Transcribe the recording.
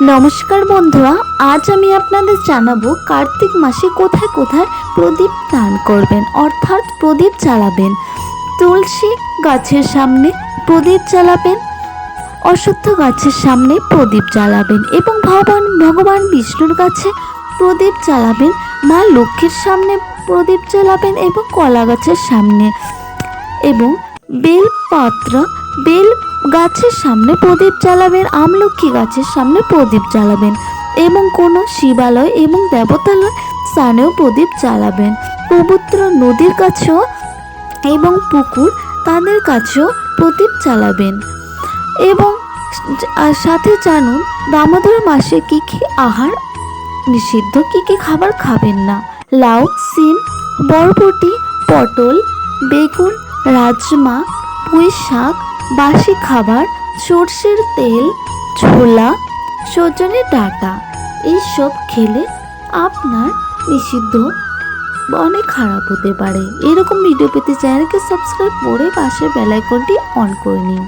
নমস্কার বন্ধুরা, আজ আমি আপনাদের জানাব কার্তিক মাসে কোথায় কোথায় প্রদীপ দান করবেন, অর্থাৎ প্রদীপ জ্বালাবেন। তুলসী গাছের সামনে প্রদীপ জ্বালাবেন, অশ্বত্থ গাছের সামনে প্রদীপ জ্বালাবেন এবং ভগবান ভগবান বিষ্ণুর কাছে প্রদীপ জ্বালাবেন, মা লক্ষ্মীর সামনে প্রদীপ জ্বালাবেন এবং কলা গাছের সামনে এবং বেলপাত্র, বেল গাছের সামনে প্রদীপ জ্বালাবেন আমলক্ষী গাছের সামনে প্রদীপ জ্বালাবেন, এবং কোনো শিবালয় এবং দেবতালয় স্থানেও প্রদীপ জ্বালাবেন। পবিত্র নদীর কাছেও এবং পুকুর তাদের কাছেও প্রদীপ জ্বালাবেন। এবং সাথে জানুন, দামোদর মাসে কী কী আহার নিষিদ্ধ, কী কী খাবার খাবেন না? লাউ, সিম, বরবটি, পটল, বেগুন, রাজমা পুঁই শাক বাসি খাবার, সর্ষের তেল, ছোলা, সজনে ডাটা এইসব খেলে আপনার নিষিদ্ধ অনেক খারাপ হতে পারে। এরকম ভিডিও পেতে চ্যানেলকে সাবস্ক্রাইব করে পাশের বেলাইকনটি অন করে নিন।